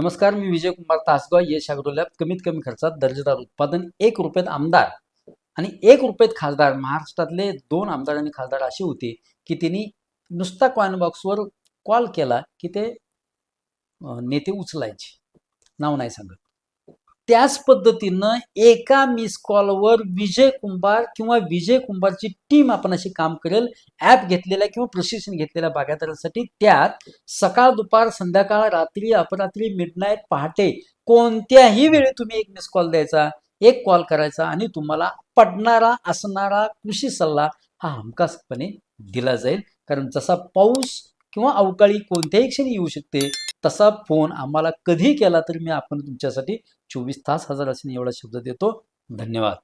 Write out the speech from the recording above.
नमस्कार मी विजय कुमार तासगाव यश अग्रोलॅब कमीत कमी खर्चात दर्जेदार उत्पादन एक रुपयात आमदार आणि एक रुपयात खासदार. महाराष्ट्रातले दोन आमदार आणि खासदार असे होते की त्यांनी नुसता कॉइन बॉक्सवर कॉल केला की ते नेते उचलायचे. नाव नाही सांगत. त्याच पद्धतीनं एका मिस कॉलवर विजय कुंभार किंवा विजय कुंभारची टीम आपण अशी काम करेल. ॲप घेतलेल्या किंवा प्रशिक्षण घेतलेल्या बागायतदारांसाठी त्यात सकाळ दुपार संध्याकाळ रात्री अपरात्री मिडनाईट पहाटे कोणत्याही वेळी तुम्ही एक मिस कॉल द्यायचा एक कॉल करायचा आणि तुम्हाला पडणारा असणारा कृषी सल्ला हा हमखासपणे दिला जाईल. कारण जसा पाऊस किंवा अवकाळी कोणत्याही क्षणी येऊ शकते तसा फोन आम्हाला कधी केला तरी मी आपण तुमच्यासाठी चोवीस तास हजार असेल एवढा शब्द देतो. धन्यवाद.